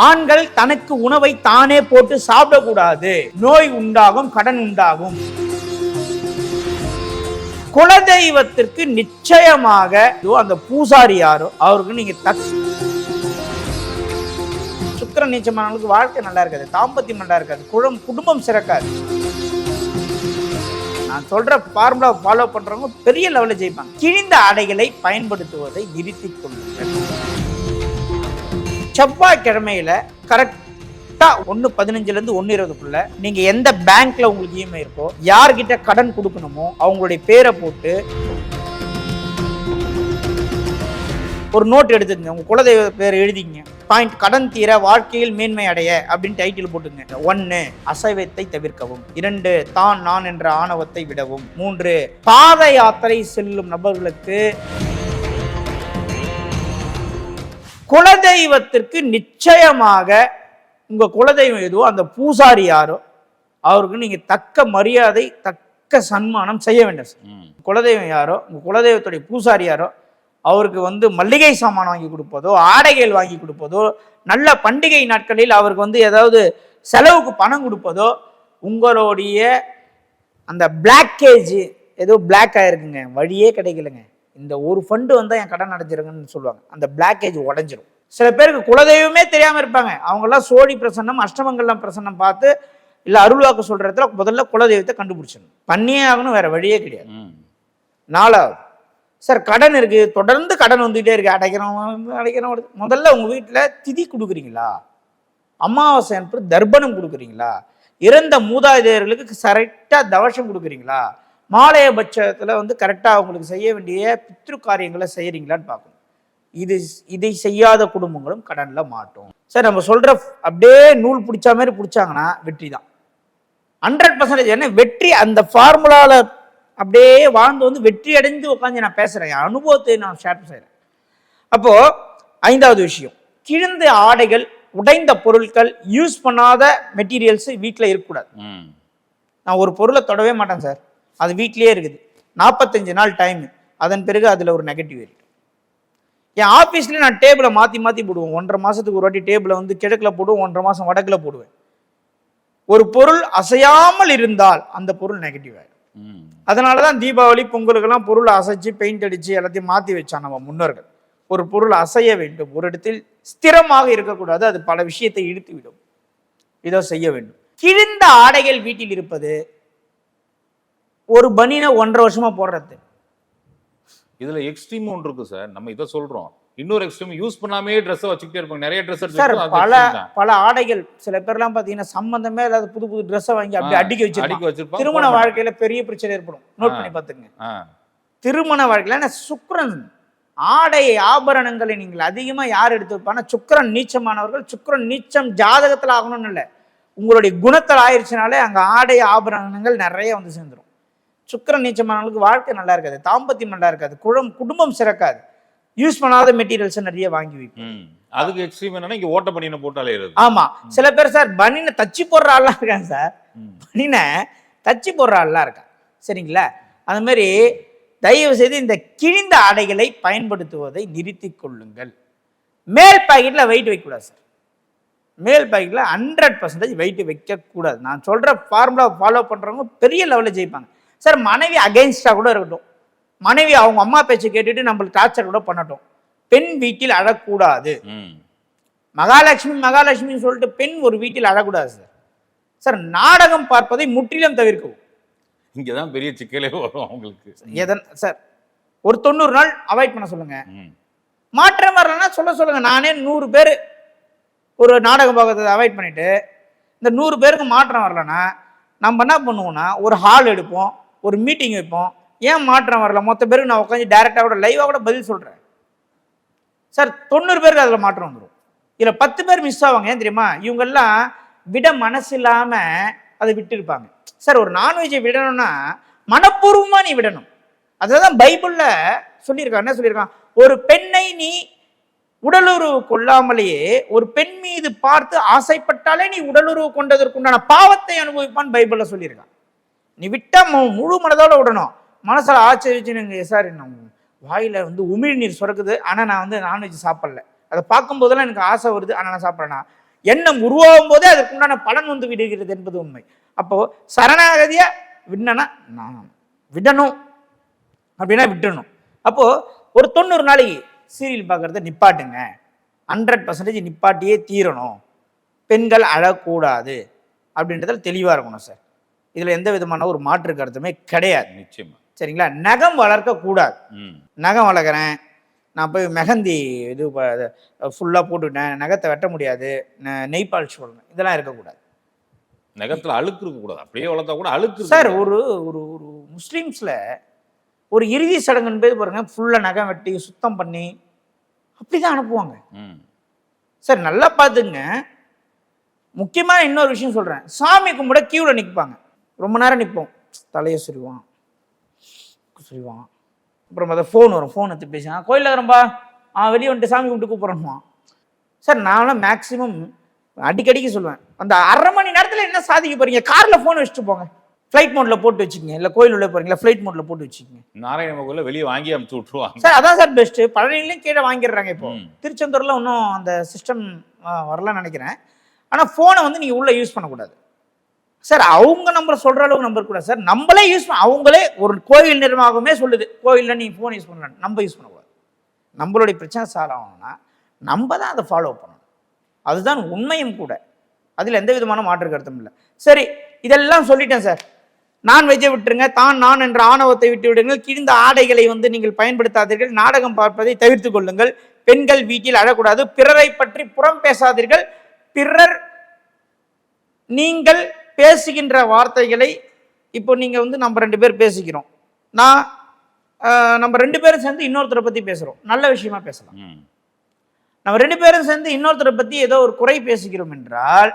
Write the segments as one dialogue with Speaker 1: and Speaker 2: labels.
Speaker 1: ஆண்கள் தனக்கு உணவை தானே போட்டு சாப்பிடக்கூடாது. நோய் உண்டாகும் கடன் உண்டாகும். குலதெய்வத்திற்கு நிச்சயமாக இதோ அந்த பூசாரி யாரோ அவருக்கு நீங்க தக் சுக்கிர நீச்சமானவங்களுக்கு வாழ்க்கை நல்லா இருக்காது தாம்பத்தியம் நல்லா இருக்காது குழம் குடும்பம் சிறக்காது. நான் சொல்ற ஃபார்முலா ஃபாலோ பண்றவங்க பெரிய லெவலில் ஜெயிப்பாங்க. கிழிந்த அடைகளை பயன்படுத்துவதை நிறுத்திக் கொள்ளுங்கள். செவ்வாய்க்கிழமையில கரெக்டா ஒன்று பதினஞ்சுலேருந்து ஒன்று இருபதுக்குள்ள நீங்க எந்த பேங்க்ல உங்களுக்கு இஎம்ஐ இருக்கோ யார்கிட்ட கடன் கொடுக்கணுமோ அவங்களுடைய பேரை போட்டு ஒரு நோட் எடுத்துங்க உங்க குலதெய்வ பேர் எழுதிங்க பாயிண்ட் கடன் தீர வாழ்க்கையில் மேன்மை அடைய அப்படின்னு டைட்டில் போட்டுங்க ஒன்னு அசைவத்தை தவிர்க்கவும். இரண்டு தான் நான் என்ற ஆணவத்தை விடவும். மூன்று பாத யாத்திரை செல்லும் நபர்களுக்கு குலதெய்வத்திற்கு நிச்சயமாக உங்க குலதெய்வம் எதுவோ அந்த பூசாரி யாரோ அவருக்கு நீங்க தக்க மரியாதை தக்க சன்மானம் செய்ய வேண்டும் சார். குலதெய்வம் யாரோ உங்க குலதெய்வத்துடைய பூசாரி யாரோ அவருக்கு வந்து மல்லிகை சாமான் வாங்கி கொடுப்பதோ ஆடைகள் வாங்கி கொடுப்பதோ நல்ல பண்டிகை நாட்களில் அவருக்கு வந்து ஏதாவது செலவுக்கு பணம் கொடுப்பதோ உங்களுடைய அந்த பிளாக்கேஜ் ஏதோ பிளாக் ஆயிருக்குங்க வழியே கிடைக்கலங்க இந்த ஒரு ஃபண்டு வந்தால் என் கடன் அடைஞ்சிருங்கன்னு சொல்லுவாங்க. அந்த பிளாக்கேஜ் உடஞ்சிரும். சில பேருக்கு குலதெய்வமே தெரியாம இருப்பாங்க. அவங்கெல்லாம் சோழி பிரசன்னம் அஷ்டமங்கலம் பிரசன்னம் பார்த்து இல்லை அருள்வாக்கு சொல்ற இடத்துல முதல்ல குலதெய்வத்தை கண்டுபிடிச்சிடணும். பண்ணியே ஆகணும் வேற வழியே கிடையாது. நாலாவது சார் கடன் இருக்கு. தொடர்ந்து கடன் வந்துகிட்டே இருக்கு. அடைக்கிறோம் அடைக்கிறோம். முதல்ல உங்க வீட்டில் திதி கொடுக்குறீங்களா? அமாவாசை அன்று தர்ப்பணம் கொடுக்குறீங்களா? இறந்த மூதாதையர்களுக்கு கரெக்டாக தவசம் கொடுக்குறீங்களா? மாலைய பட்சத்தில் வந்து கரெக்டாக அவங்களுக்கு செய்ய வேண்டிய பித்ரு காரியங்களை செய்கிறீங்களான்னு பார்க்கணும். இது இதை செய்யாத குடும்பங்களும் கடனில் மாட்டோம். சார் நம்ம சொல்கிற அப்படியே நூல் பிடிச்ச மாதிரி பிடிச்சாங்கன்னா வெற்றி தான். ஹண்ட்ரட் பர்சன்டேஜ் என்ன வெற்றி அந்த ஃபார்முலாவில் அப்படியே வாழ்ந்து வந்து வெற்றி அடைந்து உட்காந்து நான் பேசுகிறேன் என் அனுபவத்தை நான் ஷேர் செய்கிறேன் அப்போது ஐந்தாவது விஷயம். கிழிந்த ஆடைகள் உடைந்த பொருட்கள் யூஸ் பண்ணாத மெட்டீரியல்ஸ் வீட்டில் இருக்கக்கூடாது. நான் ஒரு பொருளை தொடவே மாட்டேன் சார். அது வீட்லயே இருக்குது. நாற்பத்தஞ்சு நாள் டைம் அதன் பிறகு அதில் ஒரு நெகட்டிவ் இருக்கு என் ஆஃபீஸ்லேயே நான் டேபிளை மாற்றி மாற்றி போடுவேன். ஒன்றரை மாதத்துக்கு ஒரு வாட்டி டேபிளை வந்து கிழக்கில் போடுவேன் ஒன்றரை மாதம் வடக்கில் போடுவேன். ஒரு பொருள் அசையாமல் இருந்தால் அந்த பொருள் நெகட்டிவ் ஆகிடும். அதனால தான் தீபாவளி பொங்கலுக்கெல்லாம் பொருளை அசைச்சு பெயிண்ட் அடிச்சு எல்லாத்தையும் மாற்றி வச்சான் நம்ம முன்னோர்கள். ஒரு பொருள் அசைய வேண்டும். ஒரு இடத்தில் ஸ்திரமாக இருக்கக்கூடாது. அது பல விஷயத்தை இழுத்து விடும் இதோ செய்ய வேண்டும். கிழிந்த ஆடைகள் வீட்டில் இருப்பது ஒரு பனினை ஒன்றரை வருஷமா போடுறது.
Speaker 2: இதுல எக்ஸ்ட்ரீம் ஒன்று இருக்கு சார். நம்ம இதை சொல்றோம். இன்னொரு எக்ஸ்ட்ரீம் யூஸ் பண்ணாமே ட்ரெஸ் வச்சுக்கிட்டே இருப்பாங்க. நிறைய ட்ரெஸ்
Speaker 1: சார் பல பல ஆடைகள் சில பேர்லாம் பார்த்தீங்கன்னா சம்பந்தமே இல்லாத புது புது ட்ரெஸ்ஸை வாங்கி அப்படி அடுக்கி
Speaker 2: அடிக்க
Speaker 1: வச்சிருப்பாங்க. திருமண வாழ்க்கையில பெரிய பிரச்சனை ஏற்படும். நோட். பண்ணி பார்த்துங்க. திருமண வாழ்க்கையில சுக்கிரன் ஆடை ஆபரணங்களை நீங்கள் அதிகமா யார் எடுத்து வைப்பானா சுக்கிரன் நீச்சமானவர்கள் சுக்கிரன் நீச்சம் ஜாதகத்துல ஆகணும்னு இல்லை. உங்களுடைய குணத்தில் ஆயிடுச்சுனாலே அங்க ஆடை ஆபரணங்கள் நிறைய வந்து சேர்ந்துரும். சுக்கிரன் நீச்சமானவங்களுக்கு வாழ்க்கை நல்லா இருக்காது தாம்பத்தியம் நல்லா இருக்காது குழம் குடும்பம் சிறக்காது. யூஸ் பண்ணாத மெட்டீரியல்ஸ் நிறைய வாங்கி வைப்போம்.
Speaker 2: அதுக்கு எக்ஸ்ட்ரீம் என்னன்னா இங்க ஓட்ட பண்ணின போட்டாலே
Speaker 1: ஆமா. சில பேர் சார் பனினை தச்சு போடுற ஆள்லாம் இருக்காங்க சார். பனினை தச்சு போடுற ஆள்லாம் இருக்கான் சரிங்களா? அந்த மாதிரி தயவு செய்து இந்த கிழிந்த ஆடைகளை பயன்படுத்துவதை நிறுத்திக் கொள்ளுங்கள். மேல் பாக்கெட்டில் வெயிட் வைக்கக்கூடாது சார். மேல் பாக்கெட்டில் ஹண்ட்ரட் பர்சன்டேஜ் வெயிட் வைக்கக்கூடாது. நான் சொல்கிற ஃபார்முலா ஃபாலோ பண்ணுறவங்க பெரிய லெவலில் ஜெயிப்பாங்க. சார் மனைவி அகைன்ஸ்டாக கூட இருக்கட்டும். மனைவி அவங்க அம்மா பேச்சை கேட்டுட்டு நம்மளுக்கு டார்ச்சர் கூட பண்ணட்டும். பெண் வீட்டில் அழக்கூடாது. மகாலட்சுமி மகாலட்சுமின்னு சொல்லிட்டு பெண் ஒரு வீட்டில் அழக்கூடாது சார். சார் நாடகம் பார்ப்பதை முற்றிலும் தவிர்க்கவும்.
Speaker 2: இங்கதான் பெரிய சிக்கலே வரும் அவங்களுக்கு.
Speaker 1: எதன் சார் ஒரு தொண்ணூறு நாள் அவாய்ட் பண்ண சொல்லுங்க. மாற்றம் வரலன்னா சொல்ல சொல்லுங்க. நானே நூறு பேர் ஒரு நாடகம் பார்க்கறதை அவாய்ட் பண்ணிட்டு இந்த நூறு பேருக்கு மாற்றம் வரலன்னா நம்ம என்ன பண்ணுவோம்னா ஒரு ஹால் எடுப்போம். ஒரு மீட்டிங் வைப்போம். ஏன் மாற்றம் வரல? மொத்த பேருக்கு நான் உட்காந்து டேரெக்டாக கூட லைவாக கூட பதில் சொல்கிறேன் சார் தொண்ணூறு பேருக்கு அதில் மாற்றம் வந்துடும் இதில் பத்து பேர் மிஸ் ஆவாங்க. ஏன் தெரியுமா? இவங்கெல்லாம் விட மனசு இல்லாமல் அதை விட்டுருப்பாங்க. சார் ஒரு நான்வெஜ்ஜை விடணும்னா மனப்பூர்வமாக நீ விடணும். அதுதான் பைபிளில் சொல்லியிருக்கான் என்ன சொல்லியிருக்கான் ஒரு பெண்ணை நீ உடலுறவு கொள்ளாமலேயே ஒரு பெண் மீது பார்த்து ஆசைப்பட்டாலே நீ உடலுறவு கொண்டதற்குண்டான பாவத்தை அனுபவிப்பான்னு பைபிளில் சொல்லியிருக்கான் நீ விட்டால் முழு மனதோடு விடணும். மனசில் ஆச்சரிச்சு நீங்கள் சார் நான் வாயில் வந்து உமிழ் நீர் சுரக்குது. ஆனால் நான் வந்து நான்வெஜ் சாப்பிடல. அதை பார்க்கும்போதெல்லாம் எனக்கு ஆசை வருது. ஆனால் நான் சாப்பிட்றேன்னா எண்ணம் உருவாகும் போதே அதற்குண்டான பலன் வந்து விடுகிறது என்பது உண்மை. அப்போது சரணாகதியாக விடனா நான். விடணும். அப்படின்னா விட்டுணும் அப்போது ஒரு தொண்ணூறு நாளைக்கு சீரியல் பார்க்குறத நிப்பாட்டுங்க. ஹண்ட்ரட் பர்சன்டேஜ் நிப்பாட்டியே தீரணும். பெண்கள் அழக்கூடாது. அப்படின்றதில் தெளிவாக இருக்கணும் சார். இதில் எந்த விதமான ஒரு மாற்று கருத்துமே கிடையாது.
Speaker 2: நிச்சயமா.
Speaker 1: சரிங்களா? நகம் வளர்க்கக்கூடாது
Speaker 2: ம்.
Speaker 1: நகம் வளர்க்குறேன். நான் போய் மெஹந்தி இது ஃபுல்லாக போட்டுக்கிட்டேன் நகத்தை வெட்ட முடியாது. நெய் பாலிஷ் போடணும். இதெல்லாம் இருக்கக்கூடாது
Speaker 2: நகத்துல அழுக்கு இருக்க கூடாது. அப்படியே வளர்த்தா கூட அழுக்கு
Speaker 1: சார்
Speaker 2: இருக்கக்கூடாது.
Speaker 1: ஒரு ஒரு ஒரு முஸ்லீம்ஸில் ஒரு இறுதி சடங்குன்னு பாருங்க ஃபுல்லாக நகம் வெட்டி சுத்தம் பண்ணி அப்படி தான் அனுப்புவாங்க.
Speaker 2: ம்.
Speaker 1: சார் நல்லா பார்த்துங்க முக்கியமான இன்னொரு விஷயம் சொல்கிறேன் சாமி கும்பிட கியூவில் நிற்பாங்க ரொம்ப நேரம் நிற்போம் தலையை சுரிவான். சுரிவான். அப்புறம் அதை ஃபோன் வரும். ஃபோன் எடுத்து பேசுவான் கோயிலில் இருக்கிறப்பா ஆ வெளியே வந்துட்டு சாமி கும்பிட்டு கூப்பிட்றோமா சார் நான்லாம் மேக்ஸிமம் அடிக்கடிக்கு சொல்லுவேன். அந்த அரை மணி நேரத்தில் என்ன சாதிக்க போறீங்க? காரில் ஃபோன் வச்சுட்டு போங்க. ஃப்ளைட் மோட்டில் போட்டு வச்சுக்கங்க. இல்லை கோயில் உள்ள போறீங்களா ஃப்ளைட் மோட்டில் போட்டு வச்சுக்கங்க.
Speaker 2: நாராயண கோயில வெளியே வாங்கி அமுச்சு விட்டுருவாங்க.
Speaker 1: சார் அதான் சார் பெஸ்ட்டு பழனிலையும் கீழே வாங்கிடுறாங்க இப்போ. திருச்செந்தூரில் இன்னும் அந்த சிஸ்டம் வரலன்னு நினைக்கிறேன். ஆனால் ஃபோனை வந்து நீங்கள் உள்ளே யூஸ் பண்ணக்கூடாது. சார் அவங்க நம்பர் சொல்கிற அளவுக்கு நம்பர் கூட சார். நம்மளே யூஸ் பண்ண அவங்களே ஒரு கோவில் நிர்வாகமே சொல்லுது. கோயிலில் நீ ஃபோன் யூஸ் பண்ணலாம் நம்ம யூஸ் பண்ணக்கூடாது. நம்மளுடைய பிரச்சனை சால்வ் ஆகணும்னா நம்ம தான் அதை ஃபாலோ பண்ணணும். அதுதான் உண்மையும் கூட. அதில் எந்த விதமான மாற்று கருத்தும் இல்லை. சரி இதெல்லாம் சொல்லிட்டேன் சார். நான் வெஜ்ஜை விட்டுருங்க. தான் நான் என்ற ஆணவத்தை விட்டு விடுங்கள். கிழிந்த ஆடைகளை வந்து நீங்கள் பயன்படுத்தாதீர்கள். நாடகம் பார்ப்பதை தவிர்த்து கொள்ளுங்கள். பெண்கள் வீட்டில் அழக்கூடாது. பிறரை பற்றி புறம் பேசாதீர்கள். பிறர் நீங்கள் பேசுகின்ற வார்த்தைகளை இப்போ நீங்க வந்து நம்ம ரெண்டு பேர் பேசிக்கிறோம். நான் நம்ம ரெண்டு பேரும் சேர்ந்து இன்னொருத்தரை பத்தி பேசுறோம். நல்ல விஷயமா பேசலாம். நம்ம ரெண்டு பேரும் சேர்ந்து இன்னொருத்தரை பத்தி ஏதோ ஒரு குறை பேசுகிறோம் என்றால்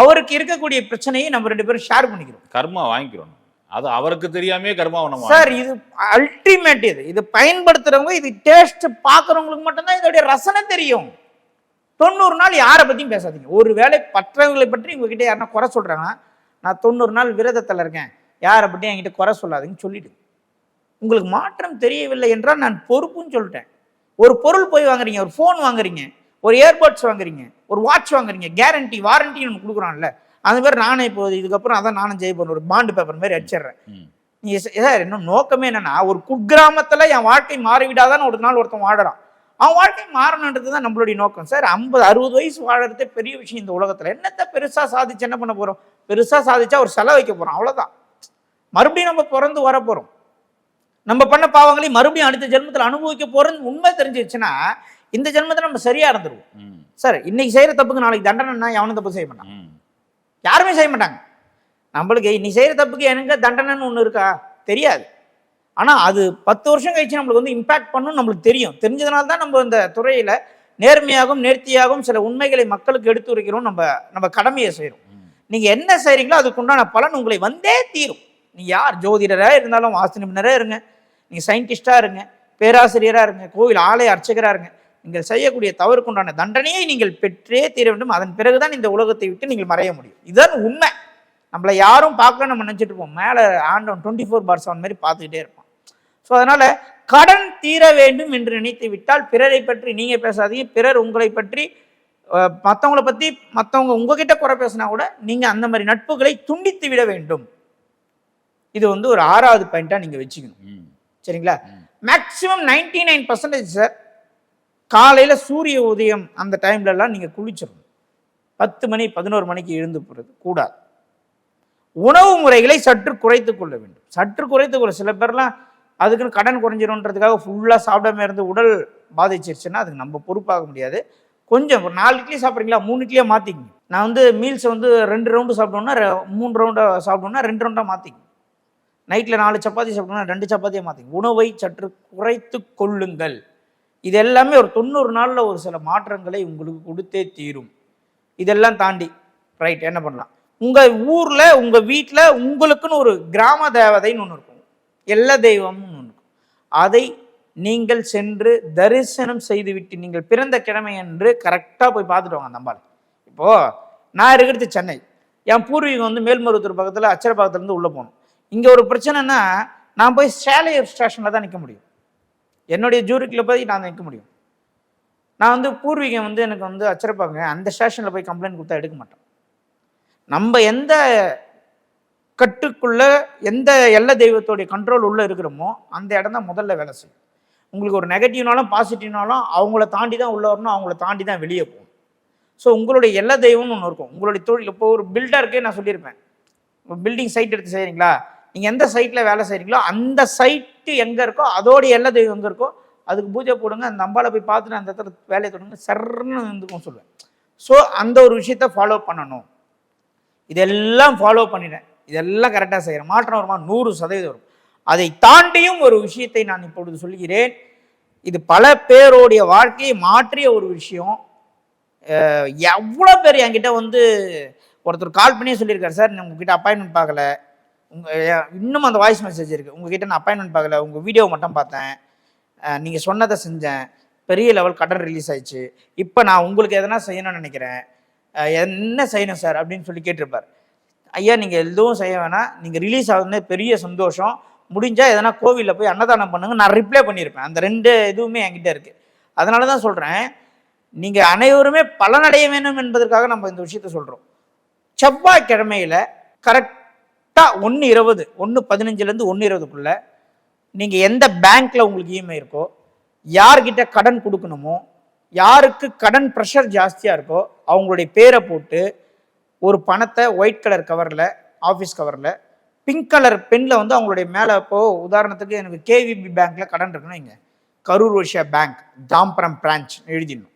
Speaker 1: அவருக்கு இருக்கக்கூடிய பிரச்சனையை நம்ம ரெண்டு பேரும் ஷேர் பண்ணிக்கிறோம்.
Speaker 2: கர்மா வாங்கிக்கிறோம். அது அவருக்கு தெரியாமே கர்மாவை நம்ம
Speaker 1: சார் இது அல்டிமேட் இது. இது பயன்படுத்துறவங்க இது டேஸ்ட் பார்க்குறவங்களுக்கு மட்டும்தான் இதோடைய ரசனை தெரியும். தொண்ணூறு நாள் யாரை பற்றியும் பேசாதீங்க. ஒரு வேளை பற்றவங்களை பற்றி உங்ககிட்ட யாருன்னா குறை சொல்கிறாங்கன்னா நான் தொண்ணூறு நாள் விரதத்தில் இருக்கேன். யாரை பற்றி என்கிட்ட குறை சொல்லாதீங்கன்னு சொல்லிடு. உங்களுக்கு மாற்றம் தெரியவில்லை என்றால் நான் பொறுப்புன்னு சொல்லிட்டேன். ஒரு பொருள் போய் வாங்குறீங்க ஒரு ஃபோன் வாங்குறீங்க ஒரு ஏர்பட்ஸ் வாங்குறீங்க ஒரு வாட்ச் வாங்குறீங்க கேரண்டி வாரண்டின்னு ஒன்று கொடுக்குறான்ல. அந்த பேர் நானே இப்போ இதுக்கப்புறம் அதான் நானும் ஜெய் பண்ண ஒரு பாண்டு பேப்பர் மாதிரி அடிச்சிடுறேன்.
Speaker 2: ம்.
Speaker 1: நீங்க ச- சார் இன்னும் நோக்கமே என்னன்னா ஒரு குக்கிராமத்துல என் வாழ்க்கை மாறிவிடாதான்னு ஒரு நாள் ஒருத்தன் வாழறான் அவன் வாழ்க்கை மாறணுன்றது தான் நம்மளுடைய நோக்கம். சார் ஐம்பது அறுபது வயசு வாழறதே பெரிய விஷயம் இந்த உலகத்துல. என்னத்த பெருசா சாதிச்சு என்ன பண்ண போறோம்? பெருசா சாதிச்சா ஒரு செலவு வைக்க போறோம். அவ்வளவுதான். மறுபடியும் நம்ம பிறந்து வர போறோம். நம்ம பண்ண பாவங்களை மறுபடியும் அடுத்த ஜென்மத்தில் அனுபவிக்க போறோம்னு உண்மை தெரிஞ்சிருச்சுன்னா இந்த ஜென்மத்தில் நம்ம சரியா இருந்துருவோம் சார் இன்னைக்கு செய்யற தப்புக்கு நாளைக்கு தண்டனைன்னா எவனும் தப்பு செய்ய மாட்டான். யாருமே செய்ய மாட்டாங்க. நம்மளுக்கு நீ செய்கிற தப்புக்கு எனக்கு தண்டனைன்னு ஒன்று இருக்கா? தெரியாது. ஆனால் அது பத்து வருஷம் கழிச்சு நம்மளுக்கு வந்து இம்பேக்ட் பண்ணும் நம்மளுக்கு தெரியும். தெரிஞ்சதுனால தான் நம்ம இந்த துறையில் நேர்மையாகவும் நேர்த்தியாகவும் சில உண்மைகளை மக்களுக்கு எடுத்து வைக்கிறோம் நம்ம நம்ம கடமையை செய்கிறோம் நீங்கள் என்ன செய்கிறீங்களோ அதுக்குண்டான பலன் உங்களை வந்தே தீரும். நீங்கள் யார்? ஜோதிடராக இருந்தாலும் வாஸ்து நிபுணராக இருங்க. நீங்கள் சயின்டிஸ்டாக இருங்க. பேராசிரியராக இருங்க. கோவில் ஆலய அர்ச்சகராக இருங்க. நீங்கள் செய்யக்கூடிய தவறுக்குண்டான தண்டனையை நீங்கள் பெற்றே தீர வேண்டும். அதன் பிறகுதான் இந்த உலகத்தை விட்டு நீங்கள் மறைய முடியும். இதுதான் உண்மை. நம்மளை யாரும் பார்க்க நம்ம நினச்சிட்டு இருப்போம். மேலே ஆண்டவன் டுவெண்ட்டி ஃபோர் பார் செவன் மாதிரி பார்த்துக்கிட்டே இருப்போம் ஸோ அதனால கடன் தீர வேண்டும் என்று நினைத்து விட்டால் பிறரை பற்றி நீங்க பேசாதீங்க. பிறர் உங்களை பற்றி அஹ், மத்தவங்கள பத்தி மத்தவங்க உங்ககிட்ட குறை பேசினா கூட நீங்க அந்த மாதிரி நட்புகளை துண்டித்து விட வேண்டும். இது வந்து ஒரு ஆறாவது பாயிண்டா நீங்க வச்சுக்கணும். சரிங்களா?
Speaker 2: ம்.
Speaker 1: Maximum ninety nine percentage sir காலையில் சூரிய உதயம் அந்த டைம்ல எல்லாம் நீங்கள் குளிச்சிடணும். பத்து மணி பதினோரு மணிக்கு எழுந்து போகிறது கூடாது. உணவு முறைகளை சற்று குறைத்து கொள்ள வேண்டும். சற்று குறைத்து கொள்ள சில பேர்லாம் அதுக்குன்னு கடன் குறைஞ்சிரும்ன்றதுக்காக ஃபுல்லாக சாப்பிடாம இருந்து உடல் பாதிச்சிருச்சுன்னா அதுக்கு நம்ம பொறுப்பாக முடியாது. கொஞ்சம் ஒரு நாலு இட்லி சாப்பிட்றீங்களா? மூணு இட்லியாக மாற்றிக்கங்க நான் வந்து மீல்ஸை வந்து ரெண்டு ரவுண்டு சாப்பிட்டோம்னா மூணு ரவுண்டாக சாப்பிட்டோம்னா ரெண்டு ரவுண்டாக மாற்றிக்கங்க நைட்டில் நாலு சப்பாத்தி சாப்பிட்டோம்னா ரெண்டு சப்பாத்தியாக மாற்றிங்க உணவை சற்று குறைத்து கொள்ளுங்கள். இது எல்லாமே ஒரு தொண்ணூறு நாளில் ஒரு சில மாற்றங்களை உங்களுக்கு கொடுத்தே தீரும். இதெல்லாம் தாண்டி. ரைட் என்ன பண்ணலாம்? உங்கள் ஊரில் உங்கள் வீட்டில் உங்களுக்குன்னு ஒரு கிராம தேவதைன்னு ஒன்று இருக்கும். எல்ல தெய்வம்னு அதை நீங்கள் சென்று தரிசனம் செய்துவிட்டு நீங்கள் பிறந்த கிழமை என்று கரெக்டாக போய் பார்த்துட்டு வாங்க அந்த அம்பாள். இப்போது நான் இருக்கிறது சென்னை. என் பூர்வீகம் வந்து மேல்மருவத்தூர் பக்கத்தில் அச்சரப்பாக்கத்துலேருந்து உள்ளே போகணும். இங்கே ஒரு பிரச்சனைனா நான் போய் சேலையூர் ஸ்டேஷனில் தான் நிற்க முடியும். என்னுடைய ஜூரிக்கில் போய் நான் நிற்க முடியும். நான் வந்து பூர்வீகம் வந்து எனக்கு வந்து அச்சிருப்பாங்க அந்த ஸ்டேஷனில் போய் கம்ப்ளைண்ட் கொடுத்தா எடுக்க மாட்டேன். நம்ம எந்த கட்டுக்குள்ள எந்த எல்ல தெய்வத்தோடைய கண்ட்ரோல் உள்ள இருக்கிறோமோ அந்த இடம் தான் முதல்ல வேலை செய்யும். உங்களுக்கு ஒரு நெகட்டிவ்னாலும் பாசிட்டிவ்னாலும் அவங்கள தாண்டி தான் உள்ளே வரணும் அவங்கள தாண்டி தான் வெளியே போகணும். ஸோ உங்களுடைய எல்லா தெய்வம்னு ஒன்று இருக்கும். உங்களுடைய தொழில் இப்போ ஒரு பில்டருக்கே நான் சொல்லியிருப்பேன். பில்டிங் சைட் எடுத்து செய்கிறீங்களா நீங்கள் எந்த சைட்டில் வேலை செய்கிறீங்களோ அந்த சைட்டு எங்கே இருக்கோ அதோடைய எல்லா தெய்வம் எங்கே இருக்கோ அதுக்கு பூஜை போடுங்க அந்த அம்பாவை போய் பார்த்துட்டு அந்த இடத்துல வேலையை தொடங்க சர்ன்னு இருந்துக்கும் சொல்லுவேன். ஸோ அந்த ஒரு விஷயத்த ஃபாலோ பண்ணணும். இதெல்லாம் ஃபாலோ பண்ணிட்டேன். இதெல்லாம் கரெக்டாக செய்கிறேன் மாற்றம் வருமா? நூறு சதவீதம் வரும். அதை தாண்டியும் ஒரு விஷயத்தை நான் இப்பொழுது சொல்கிறேன் இது பல பேருடைய வாழ்க்கையை மாற்றிய ஒரு விஷயம். எவ்வளோ பேர் என்கிட்ட வந்து ஒருத்தர் கால் பண்ணியே சொல்லியிருக்காரு. சார் நான் உங்ககிட்ட அப்பாயின்மெண்ட் பார்க்கல. உங்கள் இன்னும் அந்த வாய்ஸ் மெசேஜ் இருக்குது உங்ககிட்ட நான் அப்பாயின்மெண்ட் பார்க்கல. உங்கள் வீடியோ மட்டும் பார்த்தேன். நீங்கள் சொன்னதை செஞ்சேன். பெரிய லெவல் கடன் ரிலீஸ் ஆயிடுச்சு. இப்போ நான் உங்களுக்கு எதனா செய்யணும்னு நினைக்கிறேன். என்ன செய்யணும் சார்? அப்படின்னு சொல்லி கேட்டிருப்பார். ஐயா நீங்கள் எதுவும் செய்ய வேணாம். நீங்கள் ரிலீஸ் ஆகுதுனே பெரிய சந்தோஷம். முடிஞ்சால் எதனா கோவிலில் போய் அன்னதானம் பண்ணுங்க. நான் ரிப்ளை பண்ணியிருப்பேன் அந்த ரெண்டு இதுவுமே என்கிட்ட இருக்குது அதனால தான் சொல்கிறேன் நீங்கள் அனைவருமே பலனடைய வேண்டும் என்பதற்காக நம்ம இந்த விஷயத்த சொல்கிறோம் செவ்வாய்க்கிழமையில் கரெக்டாக ஒன்று இருபது ஒன்று பதினஞ்சுலேருந்து ஒன்று இருபதுக்குள்ளே நீங்கள் எந்த பேங்க்கில் உங்களுக்கு இஎம்ஐ இருக்கோ யார்கிட்ட கடன் கொடுக்கணுமோ யாருக்கு கடன் ப்ரெஷர் ஜாஸ்தியாக இருக்கோ அவங்களுடைய பேரை போட்டு ஒரு பணத்தை ஒயிட் கலர் கவரில் ஆஃபீஸ் கவரில் பிங்க் கலர் பென்னில் வந்து அவங்களுடைய மேலே இப்போ உதாரணத்துக்கு எனக்கு கேவிபி பேங்க்கில் கடன் இருக்குன்னு வைங்க. கரூர் விஷயா பேங்க் தாம்பரம் பிரான்ச் எழுதிடணும்.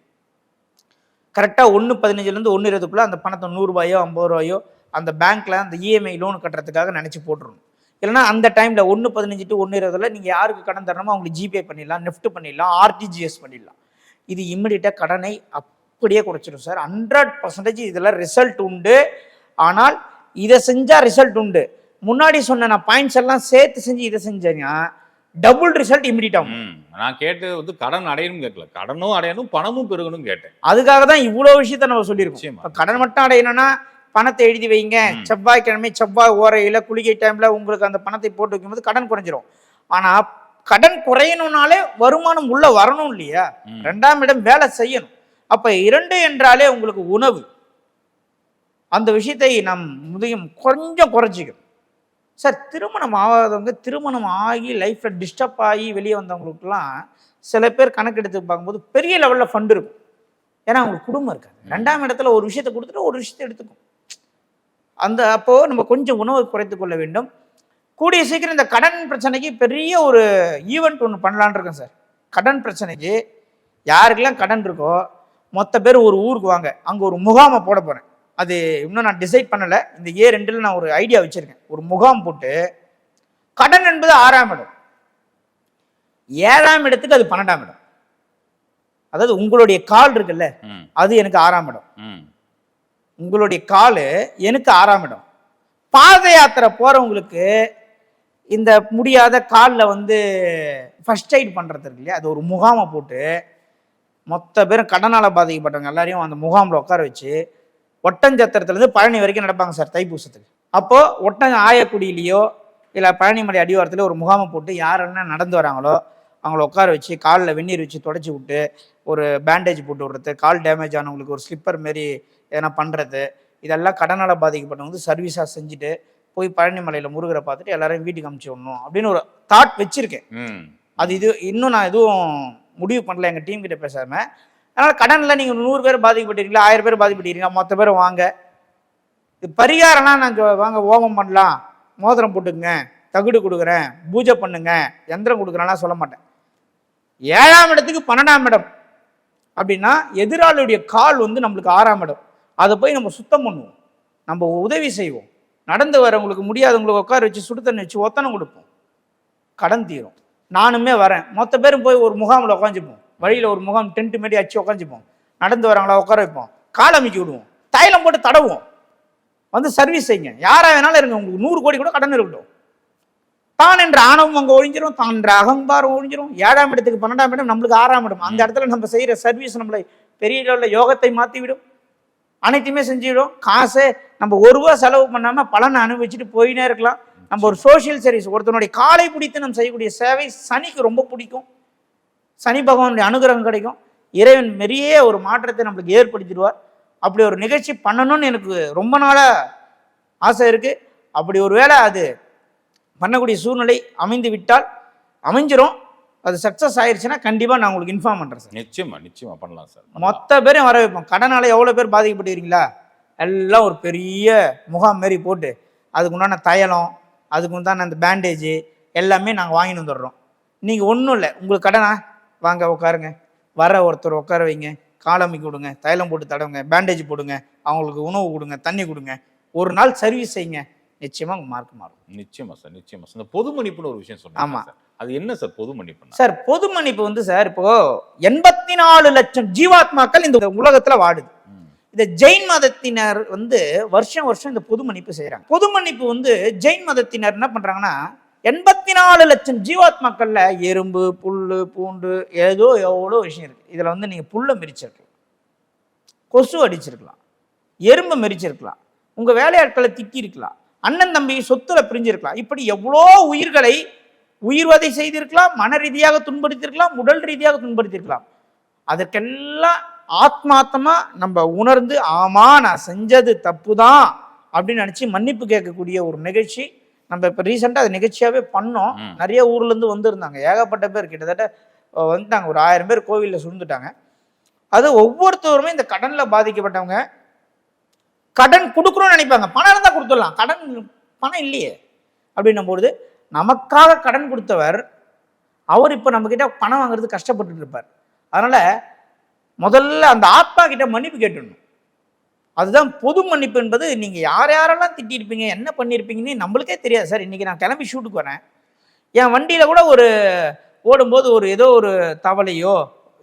Speaker 1: கரெக்டாக ஒன்று பதினஞ்சுலேருந்து ஒன்று இருபதுக்குள்ளே அந்த பணத்தை நூறுரூபாயோ ஐம்பது ரூபாயோ அந்த பேங்க்கில் அந்த இஎம்ஐ லோன் கட்டுறதுக்காக நினச்சி போட்டுருணும் இல்லைன்னா அந்த டைமில் ஒன்று பதினஞ்சு டு ஒன்று இருபதில் நீங்கள் யாருக்கு கடன் தரணுமோ அவங்களுக்கு ஜிபே பண்ணிடலாம் நெஃப்ட் பண்ணிடலாம் ஆர்டிஜிஎஸ் பண்ணிடலாம். இது இம்மிடியட்டாக கடனை அப் அப்படியே குறைச்சிடும் சார். ஹண்ட்ரட் பர்சன்டேஜ் இதில் ரிசல்ட் உண்டு. ஆனால் இதை செஞ்சால் ரிசல்ட் உண்டு. முன்னாடி சொன்ன நான் பாயிண்ட்ஸ் எல்லாம் சேர்த்து செஞ்சு இதை செஞ்சேன்னா டபுள் ரிசல்ட் ஆகும்.
Speaker 2: ம். நான் கேட்டது வந்து கடன் அடையணும் கேட்கல. கடனும் அடையணும் பணமும் பெருகணும் கேட்டேன்.
Speaker 1: அதுக்காக தான் இவ்வளோ விஷயத்த நம்ம சொல்லியிருக்கோம். இப்போ கடன் மட்டும் அடையணும்னா பணத்தை எழுதி வைங்க. செவ்வாய்க்கிழமை செவ்வாய் ஓரையில் குளிகை டைம்ல உங்களுக்கு அந்த பணத்தை போட்டு வைக்கும்போது கடன் குறைஞ்சிரும். ஆனா கடன் குறையணும்னாலே வருமானம் உள்ள வரணும் இல்லையா. ரெண்டாம் இடம் வேலை செய்யணும். அப்ப இரண்டு என்றாலே உங்களுக்கு உணவு. அந்த விஷயத்தை நாம் முதையும் கொஞ்சம் குறைச்சிக்கணும். சார் திருமணம் ஆகாதவங்க திருமணம் ஆகி லைஃப்ல டிஸ்டர்ப் ஆகி வெளியே வந்தவங்களுக்குலாம் சில பேர் கணக்கு எடுத்து பார்க்கும்போது பெரிய லெவலில் ஃபண்ட் இருக்கும். ஏன்னா அவங்களுக்கு குடும்பம் இருக்காது ரெண்டாம் இடத்துல ஒரு விஷயத்தை கொடுத்துட்டு ஒரு விஷயத்தை எடுத்துக்கும். அந்த அப்போ நம்ம கொஞ்சம் உணவை குறைத்து கொள்ள வேண்டும். கூடிய சீக்கிரம் இந்த கடன் பிரச்சனைக்கு பெரிய ஒரு ஈவெண்ட் ஒன்று பண்ணலான்னு இருக்கேன் சார். கடன் பிரச்சனைக்கு யாருக்கெல்லாம் கடன் இருக்கோ மொத்த பேர் ஒரு ஊருக்கு வாங்க. அங்கே ஒரு முகாமை போட போகிறேன் அது இன்னும் நான் டிசைட் பண்ணலை. இந்த ஏ ரெண்டில் நான் ஒரு ஐடியா வச்சுருக்கேன். ஒரு முகாம் போட்டு கடன் என்பது ஆறாம் இடம். ஏழாம் இடத்துக்கு அது பன்னெண்டாம் இடம். அதாவது உங்களுடைய கால் இருக்குல்ல. அது எனக்கு ஆறாம் இடம். உங்களுடைய கால் எனக்கு ஆறாம் இடம். பாத யாத்திரை போறவங்களுக்கு இந்த முடியாத காலில் வந்து ஃபர்ஸ்ட் எய்ட் பண்ணுறது இருக்கு இல்லையா? அது ஒரு முகாமை போட்டு மொத்த பேரும் கடனால் பாதிக்கப்பட்டவங்க எல்லாரையும் அந்த முகாமில் உட்கார வச்சு ஒட்டஞ்சத்திரத்துலேருந்து பழனி வரைக்கும் நடப்பாங்க சார் தைப்பூசத்துக்கு அப்போது ஒட்டம் ஆயக்குடியிலையோ இல்லை பழனிமலை அடிவாரத்தில் ஒரு முகாமை போட்டு யாரெல்லாம் நடந்து வராங்களோ அவங்கள உட்கார வச்சு காலில் வெந்நீர் வச்சு தொடச்சி விட்டு ஒரு பேண்டேஜ் போட்டு விடுறது கால் டேமேஜ் ஆனவங்களுக்கு ஒரு ஸ்லிப்பர் மாரி எதனா பண்ணுறது இதெல்லாம் கடனால் பாதிக்கப்பட்டவங்க வந்து சர்வீஸாக செஞ்சுட்டு போய் பழனிமலையில் முருகரை பார்த்துட்டு எல்லாரையும் வீட்டுக்கு அமுச்சு விடணும் அப்படின்னு ஒரு தாட் வச்சுருக்கேன். அது இது இன்னும் நான் எதுவும் முடிவு பண்ணல எங்கள் டீம் கிட்ட பேசாம. அதனால் கடனில் நீங்கள் நூறு பேர் பாதிக்கப்பட்டிருக்கீங்களா ஆயிரம் பேர் பாதிக்கப்பட்டிருக்கீங்களா மொத்த பேர் வாங்க. இது பரிகாரம்லாம் நான் வாங்க ஓமம் பண்ணலாம். மோதிரம் போட்டுக்குங்க தகுடு கொடுக்குறேன் பூஜை பண்ணுங்க யந்திரம் கொடுக்குறேன்லாம் சொல்ல மாட்டேன். ஏழாம் இடத்துக்கு பன்னெண்டாம் இடம். அப்படின்னா எதிராளியுடைய கால் வந்து நம்மளுக்கு ஆறாம் இடம். அதை போய் நம்ம சுத்தம் பண்ணுவோம். நம்ம உதவி செய்வோம். நடந்து வரவங்களுக்கு முடியாதவங்களுக்கு உட்கார வச்சு சுடு தண்ணி வச்சு ஒத்தனை கொடுப்போம். கடன் தீரும். நானுமே வரேன். மொத்த பேரும் போய் ஒரு முகாமில் உட்காந்துப்போம் வழியில் ஒரு முகாம் டென்ட் மாரி அடிச்சு உட்காந்துப்போம் நடந்து வராங்களா உட்கார வைப்போம். கால் அமைக்கி விடுவோம். தைலம் போட்டு தடவுவோம். வந்து சர்வீஸ் செய்யுங்க. யாரா வேணாலும் இருங்க. உங்களுக்கு நூறு கோடி கூட கடன் இருக்கட்டும். தான் என்ற ஆணவம் அங்கே ஒழிஞ்சிரும். தான் என்ற அகங்காரம் ஒழிஞ்சிரும். ஏழாம் இடத்துக்கு பன்னெண்டாம் இடம் நம்மளுக்கு ஆறாம் இடம். அந்த இடத்துல நம்ம செய்கிற சர்வீஸ் நம்மளை பெரிய லெவலில் யோகத்தை மாற்றிவிடும் அனைத்தையுமே செஞ்சுவிடும். காசு நம்ம ஒரு ரூபா செலவு பண்ணாமல் பலனை அனுபவிச்சுட்டு போயினே இருக்கலாம். நம்ம ஒரு சோஷியல் சர்வீஸ் ஒருத்தனுடைய காலை பிடித்து நம்ம செய்யக்கூடிய சேவை சனிக்கு ரொம்ப பிடிக்கும். சனி பகவானுடைய அனுகிரகம் கிடைக்கும். இறைவன் பெரிய ஒரு மாற்றத்தை நம்மளுக்கு ஏற்படுத்திடுவார். அப்படி ஒரு நிகழ்ச்சி பண்ணணும்னு எனக்கு ரொம்ப நாளாக ஆசை இருக்குது அப்படி ஒரு வேளை அது பண்ணக்கூடிய சூழ்நிலை அமைந்து விட்டால் அமைஞ்சிரும். அது சக்ஸஸ் ஆயிடுச்சுன்னா கண்டிப்பாக நான் உங்களுக்கு இன்ஃபார்ம் பண்ணுறேன் சார்.
Speaker 2: நிச்சயமா நிச்சயமா பண்ணலாம் சார்.
Speaker 1: மொத்த பேரையும் வர வைப்போம். கடனால எவ்வளோ பேர் பாதிக்கப்பட்டிருக்கீங்களா எல்லாம் ஒரு பெரிய முகாம் மாரி போட்டு அதுக்கு உண்டான தைலம் அதுக்கு உண்டான அந்த பேண்டேஜ் எல்லாமே நாங்கள் வாங்கிட்டு வந்துடுறோம். நீங்கள் ஒன்றும் இல்லை. உங்களுக்கு கடனா வாங்க உட்காருங்க. வர ஒருத்தர் உட்கார வைங்க. காலமிக்கு கொடுங்க தைலம் போட்டு தடவுங்க. பேண்டேஜ் போடுங்க. அவங்களுக்கு உணவு கொடுங்க. தண்ணி கொடுங்க. ஒரு நாள் சர்வீஸ் செய்யுங்க. நிச்சயமாக உங்கள் மார்க் மாறும்.
Speaker 2: நிச்சயமா சார் நிச்சயமா சார் இந்த பொது மன்னிப்புன்னு ஒரு விஷயம் சொன்னீங்க
Speaker 1: ஆமா.
Speaker 2: சார் அது என்ன சார் பொது மன்னிப்புன்னா?
Speaker 1: சார் பொது மன்னிப்பு வந்து சார் இப்போ எண்பத்தி நாலு லட்சம் ஜீவாத்மாக்கள் இந்த உலகத்தில் வாடுது. இந்த ஜெயின் மதத்தினர் வந்து வருஷம் வருஷம் இந்த பொது மன்னிப்பு செய்கிறாங்க பொது மன்னிப்பு வந்து ஜெயின் மதத்தினர் என்ன பண்ணுறாங்கன்னா எண்பத்தி நாலு லட்சம் ஜீவாத்மாக்களில் எறும்பு புல்லு பூண்டு ஏதோ எவ்வளோ விஷயம் இருக்குது இதில் வந்து நீங்கள் புல்லை மிரிச்சிருக்கலாம் கொசு அடிச்சிருக்கலாம். எறும்பை மிரிச்சிருக்கலாம் உங்கள் வேலையாட்களை திட்டிருக்கலாம். அண்ணன் தம்பி சொத்துல பிரிஞ்சிருக்கலாம். இப்படி எவ்வளோ உயிர்களை உயிர்வதை செய்திருக்கலாம் மன ரீதியாக துன்படுத்தியிருக்கலாம் உடல் ரீதியாக துன்படுத்தியிருக்கலாம் அதற்கெல்லாம் ஆத்மார்த்தமா நம்ம உணர்ந்து ஆமா நான் செஞ்சது தப்பு தான் அப்படின்னு நினச்சி மன்னிப்பு கேட்கக்கூடிய ஒரு நிகழ்ச்சி. நம்ம இப்போ ரீசெண்டாக அது நிகழ்ச்சியாகவே பண்ணோம். நிறைய ஊர்ல இருந்து வந்திருந்தாங்க. ஏகப்பட்ட பேர் கிட்டத்தட்ட வந்துட்டாங்க. ஒரு ஆயிரம் பேர் கோவிலில் சுருந்துட்டாங்க அது ஒவ்வொருத்தருமே இந்த கடனில் பாதிக்கப்பட்டவங்க. கடன் கொடுக்கணும்னு நினைப்பாங்க. பணம் இருந்தால் கொடுத்துடலாம். கடன் பணம் இல்லையே. அப்படின்னும் பொழுது நமக்காக கடன் கொடுத்தவர் அவர் இப்போ நம்மக்கிட்ட பணம் வாங்குறது கஷ்டப்பட்டுட்டு இருப்பார். அதனால முதல்ல அந்த ஆத்மா கிட்ட மன்னிப்பு கேட்டுடணும். அதுதான் பொது மன்னிப்பு என்பது நீங்கள் யார் யாரெல்லாம் திட்டிருப்பீங்க என்ன பண்ணியிருப்பீங்கன்னு நம்மளுக்கே தெரியாது. சார் இன்றைக்கி நான் கிளம்பி ஷூட்டுக்கு வரேன். என் வண்டியில் கூட ஒரு ஓடும்போது ஒரு ஏதோ ஒரு தவளையோ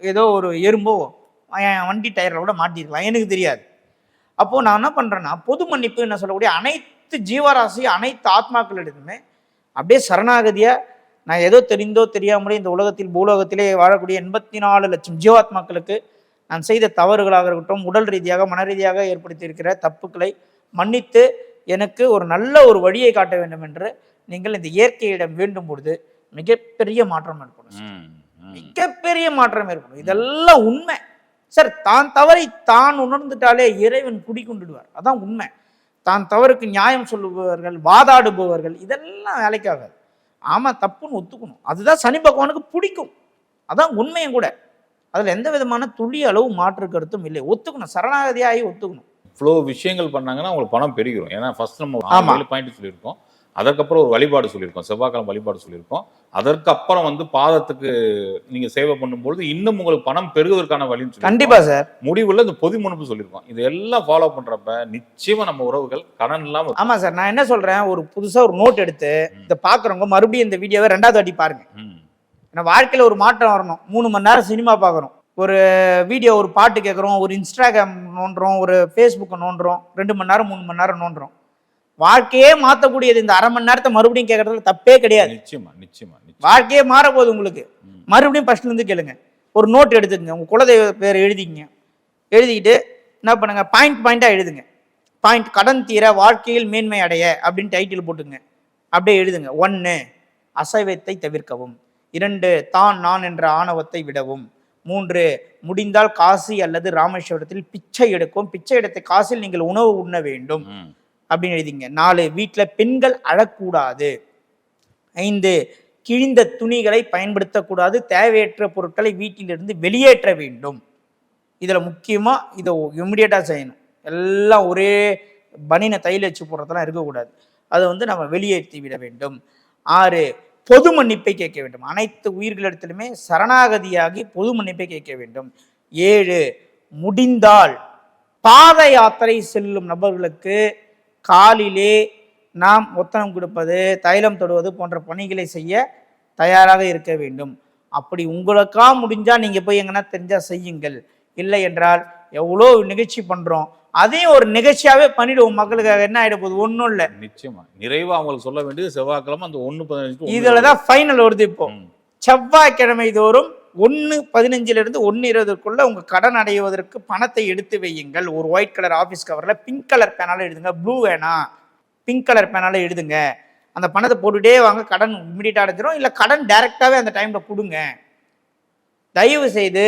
Speaker 1: ஏதோ ஒரு எறும்போ என் வண்டி டயரில் கூட மாட்டியிருக்கலாம் எனக்கு தெரியாது. அப்போது நான் என்ன பண்ணுறேன்னா பொது மன்னிப்பு என்ன சொல்லக்கூடிய அனைத்து ஜீவராசி அனைத்து ஆத்மாக்களிடமே அப்படியே சரணாகதியாக நான் ஏதோ தெரிந்தோ தெரியாமலே இந்த உலகத்தில் பூலோகத்திலே வாழக்கூடிய எண்பத்தி நாலு லட்சம் ஜீவாத்மாக்களுக்கு நான் செய்த தவறுகளாக இருக்கட்டும் உடல் ரீதியாக மன ரீதியாக ஏற்படுத்தியிருக்கிற தப்புக்களை மன்னித்து எனக்கு ஒரு நல்ல ஒரு வழியை காட்ட வேண்டும் என்று நீங்கள் இந்த இயற்கையிடம் வேண்டும் பொழுது மிகப்பெரிய மாற்றம் ஏற்படும். மிகப்பெரிய மாற்றம் ஏற்படும். இதெல்லாம் உண்மை. சார் தான் தவறை தான் உணர்ந்துட்டாலே இறைவன் குடிக்கொண்டுடுவார் அதான் உண்மை. தான் தவறுக்கு நியாயம் சொல்லுபவர்கள் வாதாடுபவர்கள் இதெல்லாம் வேலைக்காகாது. ஆமா தப்புன்னு ஒத்துக்கணும். அதுதான் சனி பகவானுக்கு பிடிக்கும். அதான் உண்மையும் கூட. அதுல எந்த விதமான துளி அளவு மாற்று கருத்தும் இல்லை. ஒத்துக்கணும். சரணாகதியாகி ஒத்துக்கணும்.
Speaker 2: இவ்வளோ விஷயங்கள் பண்ணாங்கன்னா உங்களுக்கு பணம் பெருகிரும். ஏன்னா ஃபர்ஸ்ட் நம்ம
Speaker 1: ஆமா.
Speaker 2: ஏழு பாயிண்ட் சொல்லியிருக்கோம். அதற்கப்புறம் ஒரு வழிபாடு சொல்லியிருக்கோம். செவ்வாய்க்கிழமை வழிபாடு சொல்லியிருக்கோம். அதற்கு அப்புறம் வந்து பாதத்துக்கு நீங்க சேவை பண்ணும்பொழுது இன்னும் உங்களுக்கு பணம் பெருகுவதற்கான வழின்னு சொல்லியிருக்கோம்.
Speaker 1: கண்டிப்பா சார்.
Speaker 2: முடிவுல இந்த பொது முனைப்பு சொல்லியிருக்கோம். இது எல்லாம் ஃபாலோ பண்றப்ப நிச்சயமா நம்ம உறவுகள் கடன் இல்லாம இருக்கும்.
Speaker 1: ஆமா சார். நான் என்ன சொல்றேன்? ஒரு புதுசா ஒரு நோட் எடுத்து இதை பாக்குறவங்க மறுபடியும் இந்த வீடியோவை ரெண்டாவது வாட்டி பாருங்க. ஏன்னா வாழ்க்கையில் ஒரு மாற்றம் வரணும். மூணு மணி நேரம் சினிமா பார்க்குறோம் ஒரு வீடியோ ஒரு பாட்டு கேட்குறோம் ஒரு இன்ஸ்டாகிராம் நோண்டுறோம் ஒரு ஃபேஸ்புக்கை நோண்டுறோம் ரெண்டு மணி நேரம் மூணு மணி நேரம் நோண்டுறோம். வாழ்க்கையே மாற்றக்கூடியது இந்த அரை மணி நேரத்தை மறுபடியும் கேட்கறதுல தப்பே கிடையாது.
Speaker 2: நிச்சயமா நிச்சயமா
Speaker 1: வாழ்க்கையே மாற போகுது உங்களுக்கு. மறுபடியும் ஃபர்ஸ்ட்ல இருந்து கேளுங்க. ஒரு நோட் எடுத்துக்கங்க. உங்க குலதெய்வ பேர் எழுதிக்கங்க. எழுதிக்கிட்டு என்ன பண்ணுங்க? பாயிண்ட் பாயிண்டா எழுதுங்க. பாயிண்ட் கடன் தீர வாழ்க்கையில் மேன்மை அடைய அப்படின்னு டைட்டில் போட்டுங்க அப்படியே எழுதுங்க. ஒன்று அசைவத்தை தவிர்க்கவும். இரண்டு தான் நான் என்ற ஆணவத்தை விடவும். மூன்று முடிந்தால் காசி அல்லது ராமேஸ்வரத்தில் பிச்சை எடுக்கும். பிச்சை எடுத்த காசில் நீங்கள் உணவு உண்ண வேண்டும். அப்படின்னு எழுதிங்க. நாலு வீட்டில் பெண்கள் அழக்கூடாது. ஐந்து கிழிந்த துணிகளை பயன்படுத்தக்கூடாது. தேவையற்ற பொருட்களை வீட்டிலிருந்து வெளியேற்ற வேண்டும். இதில் முக்கியமாக இதை இமிடியேட்டாக செய்யணும். எல்லாம் ஒரே பனினை தையில் வச்சு போடுறதெல்லாம் இருக்கக்கூடாது. அதை வந்து நம்ம வெளியேற்றி விட வேண்டும். ஆறு பொது மன்னிப்பை கேட்க வேண்டும். அனைத்து உயிர்களிடத்திலுமே சரணாகதியாகி பொது மன்னிப்பை கேட்க வேண்டும். ஏழு முடிந்தால் பாத யாத்திரை செல்லும் நபர்களுக்கு காலிலே நாம் ஒத்தனம் கொடுப்பது தைலம் தொடுவது போன்ற பணிகளை செய்ய தயாராக இருக்க வேண்டும். அப்படி உங்களுக்கா முடிஞ்சால் நீங்கள் போய் எங்கன்னா தெரிஞ்சால் செய்யுங்கள். இல்லை என்றால் எவ்வளோ நிகழ்ச்சி பண்ணுறோம் அதையும் ஒரு நிகழ்ச்சியாவே பண்ணிடுவோம் மக்களுக்காக என்ன ஆயிட போகுது? ஒன்றும் இல்லை.
Speaker 2: நிச்சயமா. நிறைவா அவங்களுக்கு சொல்ல வேண்டியது செவ்வாய்க்கிழமை அந்த ஒண்ணு பதினஞ்சு
Speaker 1: இதுல தான் ஃபைனல் வருது இப்போ. செவ்வாய்க்கிழமை தோறும் ஒன்று பதினஞ்சுல இருந்து ஒன்று இருபதுக்குள்ள உங்க கடன் அடைவதற்கு பணத்தை எடுத்து வையுங்கள். ஒரு ஒயிட் கலர் ஆஃபீஸ் கவர்ல பிங்க் கலர் பேனால எழுதுங்க. ப்ளூ வேணாம் பிங்க் கலர் பேனால எழுதுங்க. அந்த பணத்தை போட்டுட்டே வாங்க. கடன் இமிடியேட்டாக அடைஞ்சிரும் இல்லை கடன் டைரெக்டாகவே அந்த டைம்ல கொடுங்க. தயவு செய்து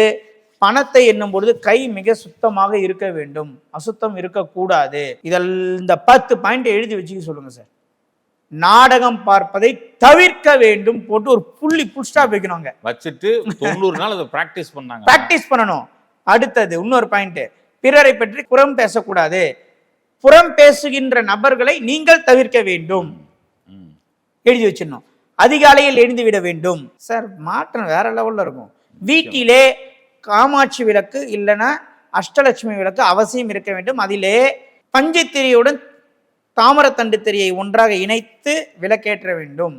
Speaker 1: பணத்தை எண்ணும் பொழுது கை மிக சுத்தமாக இருக்க வேண்டும். அசுத்தம் இருக்கக்கூடாது. இதில் இந்த பத்து பாயிண்ட் எழுதி வச்சுக்க சொல்லுங்க சார். நாடகம் பார்ப்பதை தவிர்க்க வேண்டும் போட்டு ஒரு புள்ளி புல் ஸ்டாப் வைக்கணுங்க
Speaker 2: வச்சுட்டு தொண்ணூறு நாள் அதை பிராக்டிஸ் பண்ணாங்க.
Speaker 1: பிராக்டிஸ் பண்ணணும். அடுத்தது இன்னொரு பாயிண்ட். பிறரை பற்றி புறம் பேசக்கூடாது. புறம் பேசுகின்ற நபர்களை நீங்கள் தவிர்க்க வேண்டும். எழுதி வச்சிடணும். அதிகாலையில் எழுந்து விட வேண்டும். சார் மாற்றம் வேற லெவல்ல இருக்கும். வீட்டிலே காமாட்சி விளக்கு இல்லைன்னா அஷ்டலட்சுமி விளக்கு அவசியம் இருக்க வேண்டும். அதிலே பஞ்சத்திரியுடன் தாமரத்தண்டு திரியை ஒன்றாக இணைத்து விளக்கேற்ற வேண்டும்.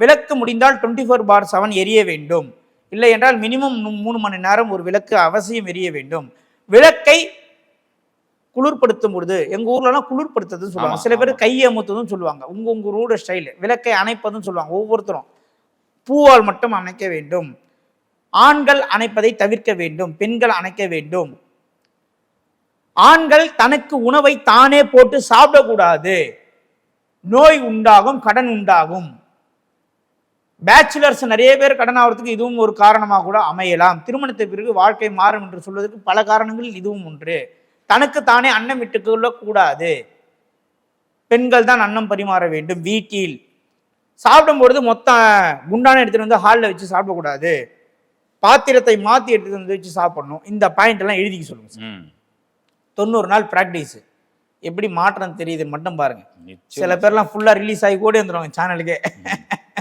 Speaker 1: விளக்கு முடிந்தால் டுவெண்ட்டி ஃபோர் பார் செவன் எரிய வேண்டும். இல்லை என்றால் மினிமம் மூணு மணி நேரம் ஒரு விளக்கு அவசியம் எரிய வேண்டும். விளக்கை குளிர்படுத்தும் பொழுது எங்க ஊர்லலாம் குளிர்படுத்துறதுன்னு சொல்லுவாங்க. சில பேர்
Speaker 2: ஆமா.
Speaker 1: கை அமுத்துதுன்னு சொல்லுவாங்க. உங்க உங்க ஊரோட ஸ்டைல் விளக்கை அணைப்பதுன்னு சொல்லுவாங்க. ஒவ்வொருத்தரும் பூவால் மட்டும் அணைக்க வேண்டும். ஆண்கள் அணைப்பதை தவிர்க்க வேண்டும் பெண்கள் அணைக்க வேண்டும். ஆண்கள் தனக்கு உணவை தானே போட்டு சாப்பிடக்கூடாது. நோய் உண்டாகும் கடன் உண்டாகும். பேச்சுலர்ஸ் நிறைய பேர் கடன் ஆகிறதுக்கு இதுவும் ஒரு காரணமாக கூட அமையலாம். திருமணத்திற்கு பிறகு வாழ்க்கை மாறும் என்று சொல்வதற்கு பல காரணங்கள் இதுவும் ஒன்று தனக்கு தானே அன்னம் விட்டுக் கூடாது பெண்கள் தான் அன்னம் பரிமாற வேண்டும் வீட்டில். சாப்பிடும்பொழுது மொத்தம் குண்டான எடுத்துகிட்டு வந்து ஹாலில் வச்சு சாப்பிடக்கூடாது. பாத்திரத்தை மாற்றி எடுத்துட்டு வந்து வச்சு சாப்பிடணும். இந்த பாயிண்ட் எல்லாம் எழுதிக்க சொல்லுங்க சார். தொண்ணூறு நாள் ப்ராக்டிஸ் எப்படி மாற்றம் தெரியுதுன்னு மட்டும் பாருங்க. சில பேர்லாம் ஃபுல்லா ரிலீஸ் ஆகி கூட வந்துருவாங்க சேனலுக்கே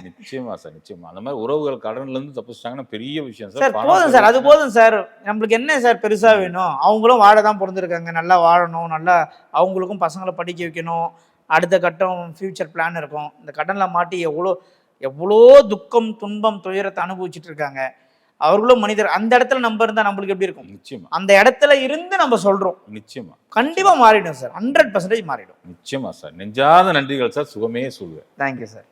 Speaker 2: நிச்சயமா சார் நிச்சயமா. அந்த மாதிரி உறவுகள் கடன்ல இருந்து தப்பிச்சிட்டாங்கன்னா பெரிய விஷயம்
Speaker 1: சார். போதும் சார். அது போதும் சார். நம்மளுக்கு என்ன சார் பெருசா வேணும்? அவங்களும் வாழ தான் பிறந்திருக்காங்க. நல்லா வாழணும். நல்லா அவங்களுக்கும் பசங்களை படிக்க வைக்கணும். அடுத்த கட்டம் ஃபியூச்சர் பிளான் இருக்கும். இந்த கடன்ல மாட்டி எவ்வளோ எவ்வளோ துக்கம் துன்பம் துயரத்தை அனுபவிச்சுட்டு இருக்காங்க. அவர்களும் மனிதர். அந்த இடத்துல நம்ம இருந்தா நம்மளுக்கு எப்படி இருக்கும்?
Speaker 2: நிச்சயமா.
Speaker 1: அந்த இடத்துல இருந்து நம்ம சொல்றோம்.
Speaker 2: நிச்சயமா.
Speaker 1: கண்டிப்பா மாறிடும் சார். ஹண்ட்ரட் பர்சன்டேஜ் மாறிடும்.
Speaker 2: நிச்சயமா சார். நெஞ்சாத நன்றிகள் சார். சுகமே சொல்லுவேன்
Speaker 1: தேங்க்யூ சார்